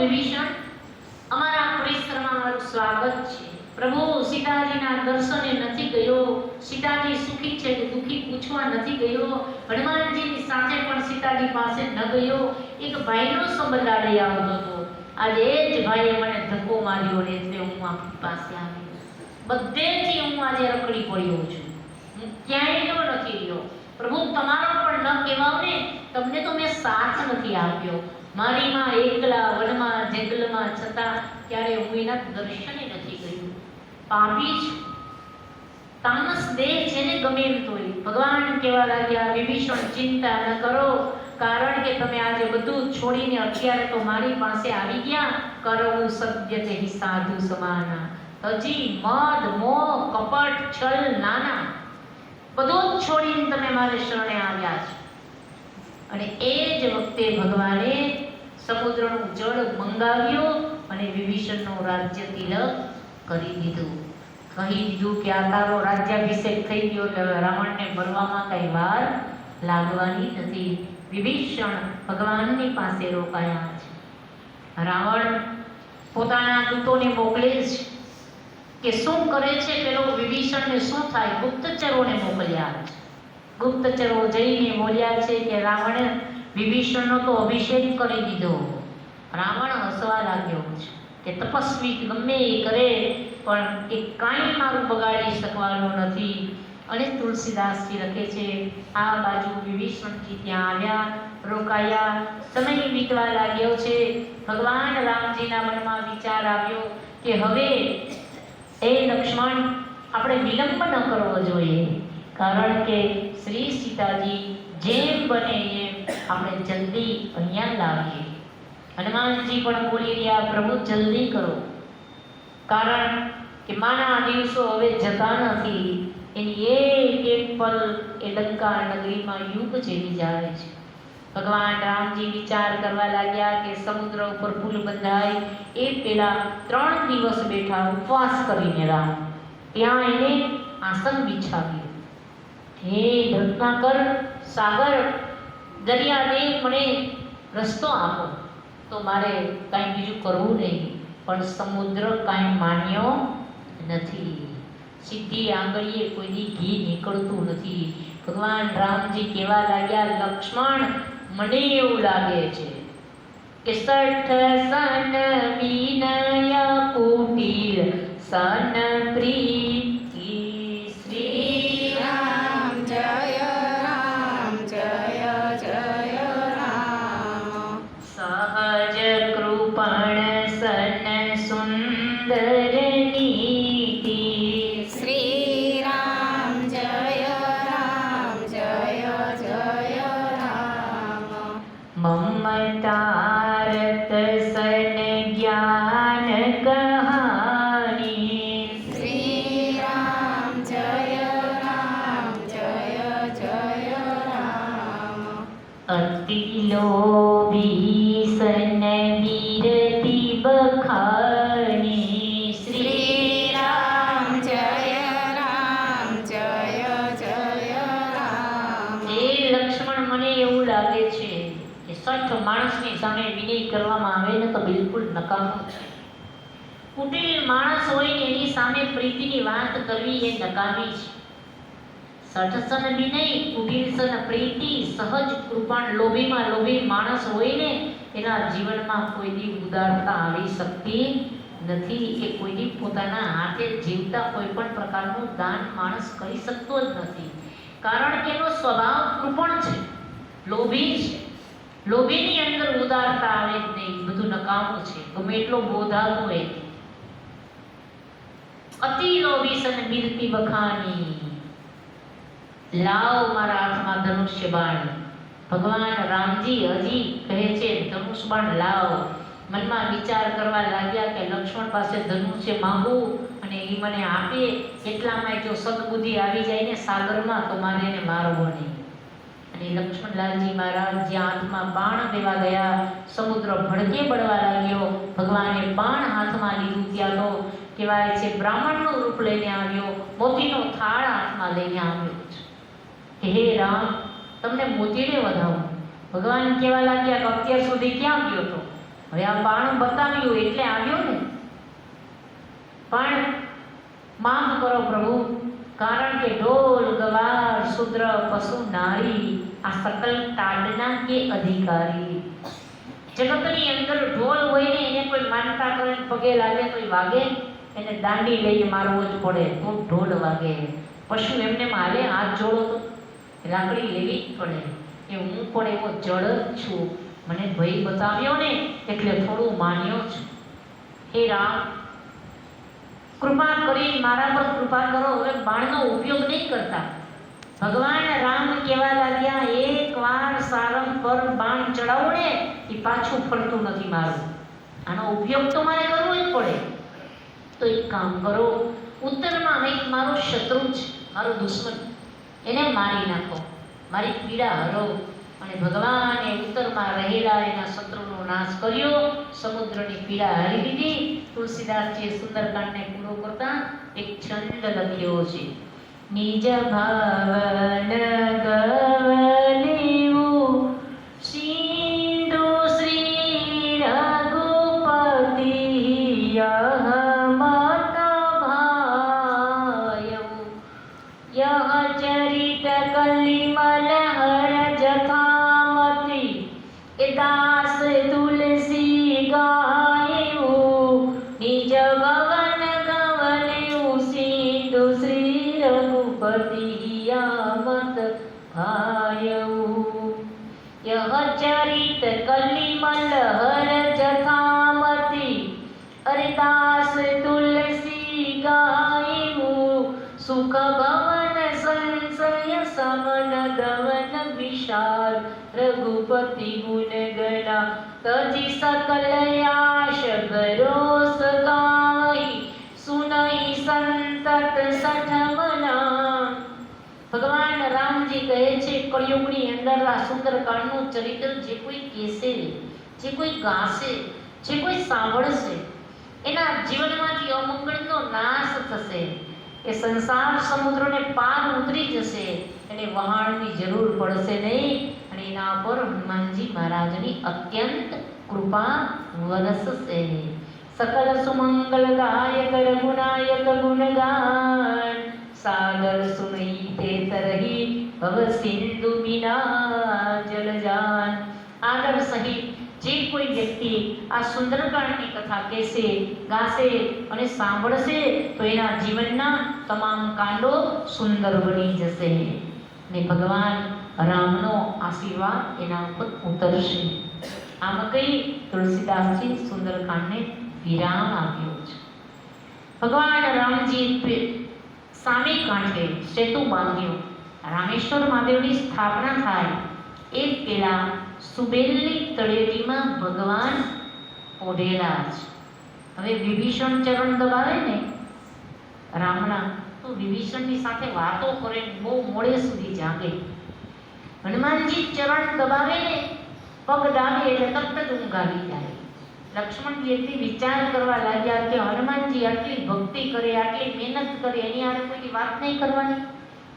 વિભીષણ, અમારા પરિશ્રમમાં મારું સ્વાગત છે. પ્રભુ, સીતાજીના દર્શને નથી ગયો. સીતાજી સુખી છે કે દુખી પૂછવા નથી ગયો. હનુમાનજીની સાથે પણ સીતાજી પાસે ન ગયો. એક ભાઈનો સંબંધ આડે આવતો હતો. આજે એ જ ભાઈએ મને ધક્કો માર્યો ને એટલે હું આપની પાસે આવી બધેથી હું આજે રખડી પડ્યો છું. હું ક્યાંય ગયો નથી રહ્યો. પ્રભુ, તમારો પણ ન કહેવાવ ને તમને તો મેં સાથ નથી આપ્યો. મારી માં એકલા, વનમાં, જંગલમાં છતાં ત્યારે હું એના દર્શને નથી ગયું. પાપી જ તામસ દેહ જેને ગમે એમ તોય. ભગવાન કેવા લાગ્યા, વિભીષણ, ચિંતા ન કરો, કારણ કે તમે આજે બધું છોડીને અત્યારે તો મારી પાસે આવી ગયા. કરવું સત્ય તે સાધુ સમાના. હજી મદ, મોહ, કપટ, છલ, નાના. બધું છોડીને તમે મારે શરણે આવ્યા છો. અને એ જ વખતે ભગવાને સમુદ્રનું જળ મંગાવ્યું અને વિભીષણનું રાજ્ય તિલક કરી દીધું. કહી દીધું કે આ તારો રાજ્યાભિષેક થઈ ગયો એટલે રાવણને મરવામાં કઈ વાર લાગવાની નથી. વિભીષણ ભગવાનની પાસે રોકાયા છે. રાવણ પોતાના દૂતોને મોકલે છે કે શું કરે છે પેલો વિભીષણને શું થાય? ગુપ્તચરોને મોકલ્યા છે. ગુપ્તચરો જઈને બોલ્યા છે કે રાવણે વિભીષણનો તો અભિષેક કરી દીધો. રાવણ હસવા લાગ્યો છે કે તપસ્વી ગમે એ કરે, પણ એ કાંઈ મારું બગાડી શકવાનું નથી. અને તુલસીદાસજી લખે છે, આ બાજુ વિભીષણજી ત્યાં આવ્યા, રોકાયા. સમય વીતવા લાગ્યો છે. ભગવાન રામજીના મનમાં વિચાર આવ્યો કે હવે એ લક્ષ્મણ આપણે વિલંબ ન કરવો જોઈએ, કારણ કે શ્રી સીતાજી જેમ બને એમ આપણે જલ્દી અહીંયા લાવીએ. હનુમાનજી પણ બોલી રહ્યા, પ્રભુ, જલ્દી કરો. કારણ કે માના દિવસો હવે જતા નથી. એની એક એક પલ એ લંકા નગરીમાં યુગ જેવી જાય છે. ભગવાન રામજી વિચાર કરવા લાગ્યા કે સમુદ્ર ઉપર પુલ બંધાય, એ પેલા ત્રણ દિવસ બેઠા ઉપવાસ કરીને રામ. ત્યાં એને આસન બિછાવ્યું. હે રત્નાકર સાગર, દરિયાને મને રસ્તો આપો. તો મારે કાંઈ બીજું કરવું નહીં, પણ સમુદ્ર કાંઈ માન્યો નથી. સીધી આંગળીએ કોઈની ઘી નીકળતું નથી. ભગવાન રામજી કેવા લાગ્યા, લક્ષ્મણ, મને એવું લાગે છે કે સઠ સન વિનય કુટીર, સન પ્રીતિ મમતારત સન જ્ઞાન કહાની શ્રી રામ જય રામ જય જય રામ અતિ લોભી સન વીરતિ બખાની શ્રી રામ જય રામ જય જય રામ એ લક્ષ્મણ મને એવું લાગે છે સઠ માણસની સામે વિનય કરવામાં આવે ને તો બિલકુલ નકામું છે. કુટિલ માણસ હોય ને એની સામે પ્રીતિની વાત કરવી એ નકામી છે. સઠસન વિનય કુટિલસન પ્રીતિ, સહજ કૃપાણ લોભીમાં લોભી માણસ હોય ને એના જીવનમાં કોઈની ઉદારતા આવી શકતી નથી એ કોઈની પોતાના હાથે જીવતા કોઈ પણ પ્રકારનું દાન માણસ કરી શકતો જ નથી. કારણ કે એનો સ્વભાવ કૃપણ છે, લોભી છે. લોભીની અંદર ઉદારતા આવે જ નહીં. બધું નકામું છે. ગમે એટલો બોધાતો હોય. અતિ લોભી સન મિલતી બખાની લાવ મારા હાથમાં ધનુષ્ય બાણ ભગવાન રામજી હજી કહે છે ધનુષ બાણ લાવ. મનમાં વિચાર કરવા લાગ્યા કે લક્ષ્મણ પાસે ધનુષ્ય માંગવું અને એ મને આપે. એટલામાં જો સદબુદ્ધિ આવી જાય ને સાગરમાં, તો મારે એને મારવો નહીં. અને લક્ષ્મણલાલજી મહારાજ જ્યાં હાથમાં બાણ દેવા ગયા, સમુદ્ર ભડકે પડવા લાગ્યો, ભગવાને બાણ હાથમાં લીધું ત્યાં કહેવાય છે બ્રાહ્મણનું રૂપ લઈને આવ્યો, મોતીનો થાળ હાથમાં લઈને આવ્યો હે રામ, તમને મોતીને વધાવો? ભગવાન કહેવા લાગ્યા કે અત્યાર સુધી ક્યાં ગયો હતો હવે આ બાણ બતાવ્યું એટલે આવ્યો ને? પણ માફ કરો પ્રભુ, કારણ કે ઢોલ, ગવાર શુદ્ર પશુ, નારી આ સકલ તાડના કે અધિકારી. જગતની અંદર ઢોલ હોય ને એને કોઈ માનતા કરે, પગે લાગે, કોઈ વાગે, એને દાંડી લઈને મારવો જ પડે, તો ઢોલ વાગે. પશુ એમને માલે હાથ જોડો તો લાકડી લેવી જ પડે. કે હું પણ એવો જળ છું. મને ભય બતાવ્યો ને, એટલે થોડું માન્યો છું હે રામ, કૃપા કરી, મારા પર કૃપા કરો. હવે બાણનો ઉપયોગ નહીં કરતા. ભગવાન રામ વાર પર બાણ ચડાવો ને, એ પાછું ફરતું નથી મારું. આનો ઉપયોગ તો મારે કરવો જ પડે. તો એક કામ કરો, ઉત્તરમાં એક મારો શત્રુ છે, મારો દુશ્મન, એને મારી નાખો. મારી પીડા હરો. અને ભગવાને ઉત્તરમાં રહેલા એના શત્રુનો નાશ કર્યો, સમુદ્રની પીડા હરી દીધી તુલસીદાસજીએ સુંદરકાંડને પૂરો કરતા એક છંદ લખ્યો છે. નિજ ભાવન ગવલીવું 啦 વિશાળ રઘુપતિ ગુણ ગણા, તજી સકલ આશ ભરોસ કાઈ, સુનઈ સંતત સઠમના. ભગવાન રામજી કહે છે, કળિયુગની અંદર આ સુંદર કાળનું ચરિત્ર જે કોઈ કેસે જે કોઈ ગાશે, જે કોઈ સાંભળશે, એના જીવનમાંથી અમંગળનો નાશ થશે, એ સંસાર સમુદ્રને પાર ઉતરી જશે. એને વહાણની જરૂર પડશે નહીં અને એના પર હનુમાનજી મહારાજની અત્યંત કૃપા વરસશે. સકલ સુમંગલ ગાયક રઘુનાયક ગુણગાન, સાગર સુનઈ તે તરહી ભવ સિંધુ બિના જલજાન. આદર સહિત જે કોઈ વ્યક્તિ આ સુંદરકાંડની કથા કહેશે, ગાશે અને સાંભળશે, તો એના જીવનના તમામ કાંડો સુંદર બની જશે. ને ભગવાન રામનો આશીર્વાદ એના ઉપર ઉતરશે. આમ કહી તુલસીદાસજી સુંદરકાંડને વિરામ આપ્યો છે? ભગવાન રામજી સામે કાંઠે સેતુ બાંધ્યો. રામેશ્વર મહાદેવની સ્થાપના થાય. એ પેલા સુબેલની તળેટીમાં ભગવાન ઓઢેલા છે. હવે વિભીષણ ચરણ દબાવે ને? રામના તો વિભીષણની સાથે વાતો કરે, બહુ મોડે સુધી જાગે. હનુમાનજી ચરણ દબાવે ને, પગ ડાબે એટલે તરત જ ઊંઘ આવી જાય. લક્ષ્મણજી એટલી વિચાર કરવા લાગ્યા કે હનુમાનજી આટલી ભક્તિ કરે, આટલી મહેનત કરે, એની આરે કોઈ વાત નહીં કરવાની.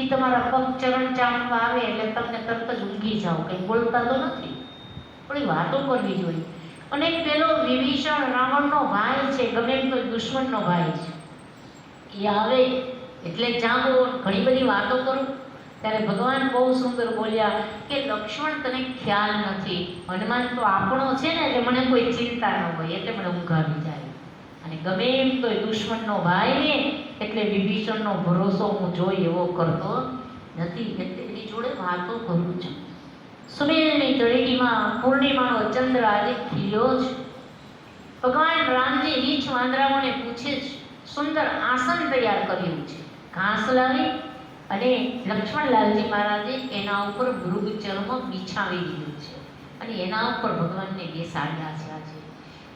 એ તમારા પગ ચરણ ચામવા આવે એટલે તમને તરત જ ઊંઘી જાઓ, કંઈ બોલતા તો નથી. થોડી વાતો કરવી જોઈએ. અને પેલો વિભીષણ રાવણનો ભાઈ છે, ગમે કોઈ દુશ્મનનો ભાઈ છે. એ આવે એટલે જાગો ઘણી બધી વાતો કરું. ત્યારે ભગવાન બહુ સુંદર બોલ્યા કે લક્ષ્મણ તને ખ્યાલ નથી. હનુમાન તો આપણો છે ને, એટલે મને કોઈ ચિંતા ન હોય, એટલે મને ઊંઘ આવી જાય. અને ગમે એમ તો દુશ્મનનો ભાઈ એટલે વિભીષણનો ભરોસો હું જોઈ એવો કરતો નથી. એટલે એની જોડે વાતો કરું છું. સુમેરની તળેટીમાં પૂર્ણિમાનો ચંદ્ર આજે ખીલ્યો છે ભગવાન રામજી નીચ વાંદરાઓને પૂછે છે સુંદર આસન તૈયાર કર્યું છે. ઘાસ લાવી અને લક્ષ્મણલાલજી મહારાજે એના ઉપર મૃગ ચર્મ બિછાવી દીધું છે અને એના ઉપર ભગવાનને બેસાડ્યા છે આજે.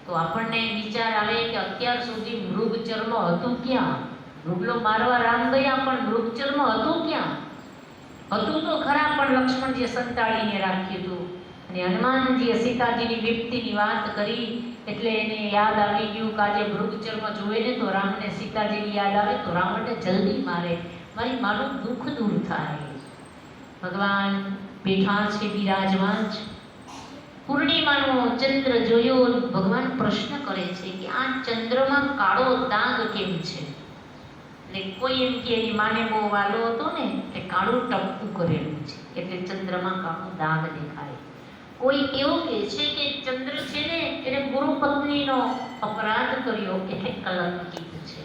તો આપણને વિચાર આવે કે અત્યાર સુધી મૃગ ચર્મ હતું ક્યાં? મૃગલો મારવા રામ ગયા પણ મૃગ ચર્મ હતું ક્યાં? હતું તો ખરા, પણ લક્ષ્મણજીએ સંતાડીને રાખ્યું હતું. અને હનુમાનજીએ સીતાજીની વિપત્તિની વાત કરી, એટલે એને યાદ આવી ગયું કે આજે મૃગચર્મ જોવે ને તો રામને સીતાજીની યાદ આવે તો રાવણને જલ્દી મારે. મારી માનું દુઃખ દૂર થાય. ભગવાન બેઠા છે બિરાજમાન છે પૂર્ણિમાનો ચંદ્ર જોયો ભગવાન પ્રશ્ન કરે છે કે આ ચંદ્રમાં કાળો દાગ કેમ છે? એટલે કોઈ એમ કે એની માને બહુ વાલો હતો ને એટલે કાળું ટપકું કરેલું છે. એટલે ચંદ્રમાં કાળો દાગ દેખાય. કોઈ એવું કહે છે કે ચંદ્ર છે ને એને ગુરુ પત્નીનો અપરાધ કર્યો એટલે કલંકિત છે.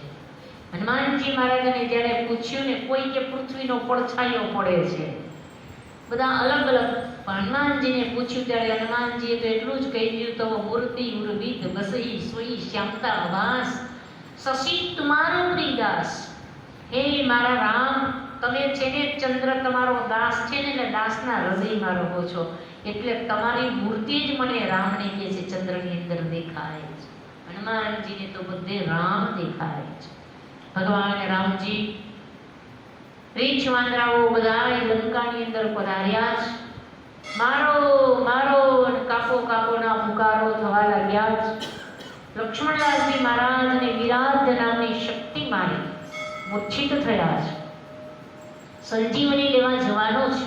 હનુમાનજી મહારાજને જ્યારે પૂછ્યું ને કોઈ કે પૃથ્વીનો પડછાયો પડે છે. બધા અલગ અલગ. હનુમાનજીને પૂછ્યું ત્યારે હનુમાનજીએ તો એટલું જ કહી દીધું તો મૂર્તિ ઉર્વિદ બસઈ સોઈ શ્યામતા અભાસ શશી તુમારો પ્રિદાસ હે મારા રામ તમે છે ને ચંદ્ર તમારો દાસ છે ને એટલે દાસના હૃદયમાં રહો છો, એટલે તમારી મૂર્તિ જ મને રામને કહે છે, ચંદ્રની અંદર દેખાય છે. હનુમાનજીને તો બધે રામ દેખાય છે. ભગવાન રામજી, રીંછ વાંદરાઓ બધાય લંકાની અંદર પધાર્યા છે મારો મારો કાપો કાપોના પુકારો થવા લાગ્યા છે લક્ષ્મણદાસજી મહારાજને વિરાધ નામની શક્તિ મારી મૂર્છિત થયા છે સંજીવની લેવા જવાનો છે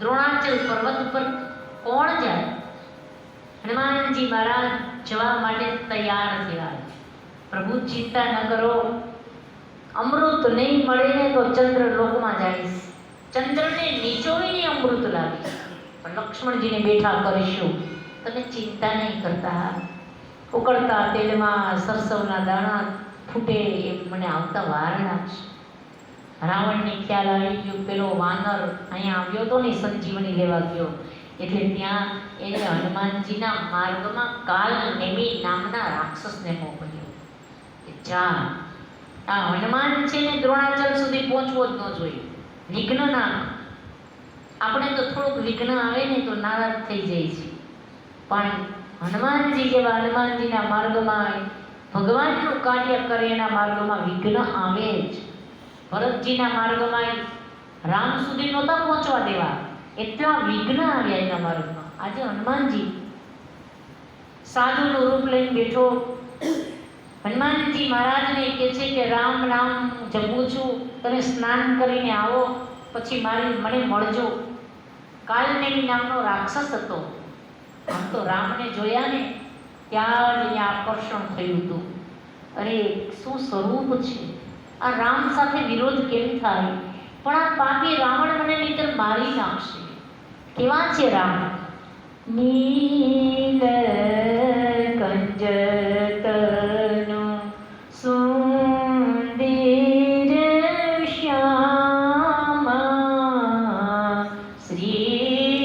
દ્રોણાચલ પર્વત ઉપર કોણ જાય? હનુમાનજી મહારાજ જવા માટે તૈયાર થયા. પ્રભુ ચિંતા ન કરો. અમૃત નહીં મળે ને તો ચંદ્ર લોકમાં જઈશ ચંદ્રને નીચોવીને અમૃત લાવીશ પણ લક્ષ્મણજીને બેઠા કરીશું. તમે ચિંતા નહીં કરતા. ઉકળતા તેલમાં સરસવના દાણા ફૂટે એ મને આવતા વાર લાગશે રાવણને ખ્યાલ આવી ગયો પેલો વાનર અહીંયા આવ્યો તો ને સંજીવની લેવા ગયો. એટલે ત્યાં એને હનુમાનજીના માર્ગમાં કાલ નેમી નામના રાક્ષસને મોકલ્યો. ચા આ હનુમાન છે ને દ્રોણાચલ સુધી પહોંચવો જ ન જોઈએ. વિઘ્ન ના આપણે તો થોડુંક વિઘ્ન આવે ને તો નારાજ થઈ જાય છે. પણ હનુમાનજી જેવા હનુમાનજીના માર્ગમાં ભગવાનનું કાર્ય કરે એના માર્ગમાં વિઘ્ન આવે જ. ભરતજીના માર્ગમાં રામ સુધી નહોતા પહોંચવા દેવા. એટલા વિઘ્ન આવ્યા એના માર્ગમાં. આજે હનુમાનજી સાધુનું રૂપ લઈને બેઠો. હનુમાનજી મહારાજને કહે છે કે, રામ નામ જપું છું. તમે સ્નાન કરીને આવો, પછી મારી, મને મળજો. કાલનેમી નામનો રાક્ષસ હતો. આમ તો રામને જોયા ને ત્યાં જ આકર્ષણ થયું હતું. અરે, શું સ્વરૂપ છે? આ રામ સાથે વિરોધ કેમ થાય? પણ આ પાપી રાવણ મને નહીતર મારી નાખશે. કેવા છે રામ? નીલ કંજ